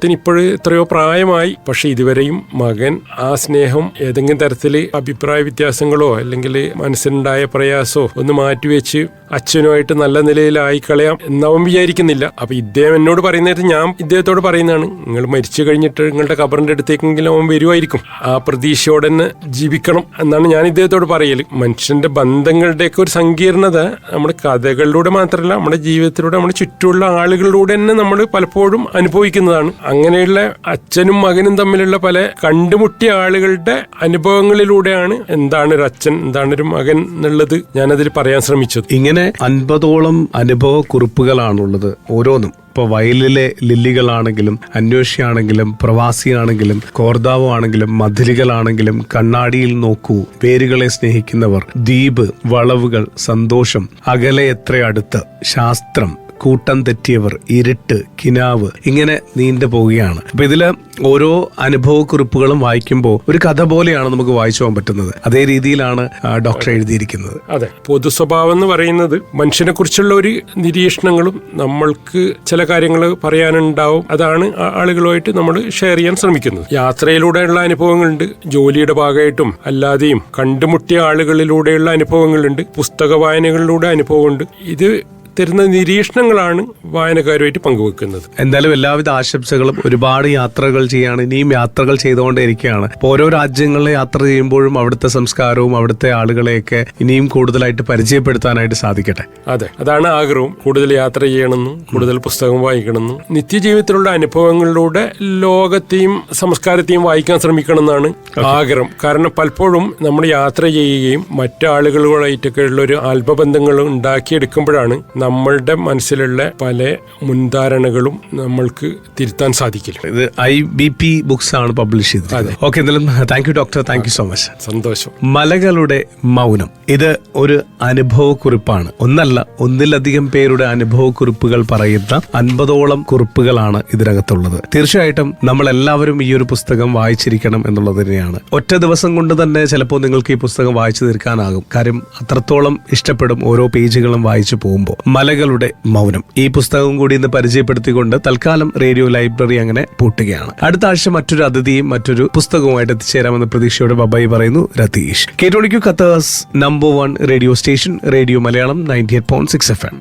ഇദ്ദേഹത്തിന് ഇപ്പോഴും എത്രയോ പ്രായമായി. പക്ഷെ ഇതുവരെയും മകൻ ആ സ്നേഹം ഏതെങ്കിലും തരത്തിൽ അഭിപ്രായ വ്യത്യാസങ്ങളോ അല്ലെങ്കിൽ മനസ്സിനുണ്ടായ പ്രയാസോ ഒന്ന് മാറ്റിവെച്ച് അച്ഛനുമായിട്ട് നല്ല നിലയിലായി കളയാം എന്നവൻ വിചാരിക്കുന്നില്ല. അപ്പൊ ഇദ്ദേഹം എന്നോട് പറയുന്നത് ഞാൻ ഇദ്ദേഹത്തോട് പറയുന്നതാണ് നിങ്ങൾ മരിച്ചു കഴിഞ്ഞിട്ട് നിങ്ങളുടെ കബറിന്റെ അടുത്തേക്കെങ്കിലും അവൻ വരുമായിരിക്കും. ആ പ്രതീക്ഷയോടെ തന്നെ ജീവിക്കണം എന്നാണ് ഞാൻ ഇദ്ദേഹത്തോട് പറയൽ മനുഷ്യന്റെ ബന്ധങ്ങളുടെയൊക്കെ ഒരു സങ്കീർണത നമ്മുടെ കഥകളിലൂടെ മാത്രമല്ല നമ്മുടെ ജീവിതത്തിലൂടെ നമ്മുടെ ചുറ്റുമുള്ള ആളുകളിലൂടെ തന്നെ നമ്മൾ പലപ്പോഴും അനുഭവിക്കുന്നതാണ്. അങ്ങനെയുള്ള അച്ഛനും മകനും തമ്മിലുള്ള പല കണ്ടുമുട്ടിയ ആളുകളുടെ അനുഭവങ്ങളിലൂടെയാണ് എന്താണ് ഒരു അച്ഛൻ എന്താണ് ഒരു മകൻ എന്നുള്ളത് ഞാനതിൽ പറയാൻ ശ്രമിച്ചത്. ഇങ്ങനെ അൻപതോളം അനുഭവ കുറിപ്പുകളാണുള്ളത് ഓരോന്നും. ഇപ്പൊ വയലിലെ ലില്ലികളാണെങ്കിലും അന്വേഷിയാണെങ്കിലും പ്രവാസിയാണെങ്കിലും കോർദാവോ ആണെങ്കിലും മതിലുകളാണെങ്കിലും കണ്ണാടിയിൽ നോക്കൂ. പേരുകളെ സ്നേഹിക്കുന്നവർ ദ്വീപ് വളവുകൾ സന്തോഷം അകലെ എത്ര അടുത്ത് ശാസ്ത്രം കൂട്ടം തെറ്റിയവർ ഇരുട്ട് കിനാവ് ഇങ്ങനെ നീണ്ടു പോവുകയാണ്. അപ്പൊ ഇതിൽ ഓരോ അനുഭവക്കുറിപ്പുകളും വായിക്കുമ്പോൾ ഒരു കഥ പോലെയാണ് നമുക്ക് വായിച്ചു പോകാൻ പറ്റുന്നത്. അതേ രീതിയിലാണ് ഡോക്ടർ എഴുതിയിരിക്കുന്നത്. അതെ. പൊതു സ്വഭാവം എന്ന് പറയുന്നത് മനുഷ്യനെ കുറിച്ചുള്ള ഒരു നിരീക്ഷണങ്ങളും നമ്മൾക്ക് ചില കാര്യങ്ങൾ പറയാനുണ്ടാവും. അതാണ് ആളുകളുമായിട്ട് നമ്മൾ ഷെയർ ചെയ്യാൻ ശ്രമിക്കുന്നത്. യാത്രയിലൂടെയുള്ള അനുഭവങ്ങളുണ്ട് ജോലിയുടെ ഭാഗമായിട്ടും അല്ലാതെയും കണ്ടുമുട്ടിയ ആളുകളിലൂടെയുള്ള അനുഭവങ്ങളുണ്ട് പുസ്തക വായനകളിലൂടെ അനുഭവമുണ്ട്. ഇത് തരുന്ന നിരീക്ഷണങ്ങളാണ് വായനക്കാരുമായിട്ട് പങ്കുവെക്കുന്നത്. എന്തായാലും എല്ലാവിധ ആശംസകളും ഒരുപാട് യാത്രകൾ ചെയ്യാണ്. ഇനിയും യാത്രകൾ ചെയ്തുകൊണ്ടേയിരിക്കുകയാണ്. ഓരോ രാജ്യങ്ങളിലെ യാത്ര ചെയ്യുമ്പോഴും അവിടുത്തെ സംസ്കാരവും അവിടുത്തെ ആളുകളെയൊക്കെ ഇനിയും കൂടുതലായിട്ട് പരിചയപ്പെടുത്താനായിട്ട് സാധിക്കട്ടെ. അതെ. അതാണ് ആഗ്രഹം. കൂടുതൽ യാത്ര ചെയ്യണമെന്നും കൂടുതൽ പുസ്തകം വായിക്കണമെന്നും നിത്യജീവിതത്തിലുള്ള അനുഭവങ്ങളിലൂടെ ലോകത്തെയും സംസ്കാരത്തെയും വായിക്കാൻ ശ്രമിക്കണം എന്നാണ് ആഗ്രഹം. കാരണം പലപ്പോഴും നമ്മൾ യാത്ര ചെയ്യുകയും മറ്റാളുകളുമായിട്ടൊക്കെ ഉള്ള ഒരു ആത്മബന്ധങ്ങൾ ഉണ്ടാക്കിയെടുക്കുമ്പോഴാണ് നമ്മളുടെ മനസ്സിലുള്ള പല മുൻധാരണകളും നമ്മൾക്ക് തിരുത്താൻ സാധിക്കില്ല. ഇത് ഐ ബി പി ബുക്സ് ആണ് പബ്ലിഷ് ചെയ്തത് ഓക്കെ എന്തായാലും thank you doctor thank you so much സന്തോഷം. മലകളുടെ മൗനം. ഇത് ഒരു അനുഭവക്കുറിപ്പാണ്. ഒന്നല്ല ഒന്നിലധികം പേരുടെ അനുഭവക്കുറിപ്പുകൾ പറയുന്ന അൻപതോളം കുറിപ്പുകളാണ് ഇതിനകത്തുള്ളത്. തീർച്ചയായിട്ടും നമ്മൾ എല്ലാവരും ഈ ഒരു പുസ്തകം വായിച്ചിരിക്കണം എന്നുള്ളത് തന്നെയാണ്. ഒറ്റ ദിവസം കൊണ്ട് തന്നെ ചിലപ്പോൾ നിങ്ങൾക്ക് ഈ പുസ്തകം വായിച്ചു തീർക്കാനാകും. കാര്യം അത്രത്തോളം ഇഷ്ടപ്പെടും ഓരോ പേജുകളും വായിച്ചു പോകുമ്പോൾ. മലകളുടെ മൗനം. ഈ പുസ്തകം കൂടി ഇന്ന് പരിചയപ്പെടുത്തിക്കൊണ്ട് തൽക്കാലം റേഡിയോ ലൈബ്രറി അങ്ങനെ പൂട്ടുകയാണ്. അടുത്ത ആഴ്ച മറ്റൊരു അതിഥിയും മറ്റൊരു പുസ്തകവുമായിട്ട് എത്തിച്ചേരാമെന്ന പ്രതീക്ഷയോടെ ബബായി പറയുന്നു രതീഷ്. കേട്ടോളിക്കു കത്തേഴ്സ് number one radio station radio Malayalam ninety eight point six F M.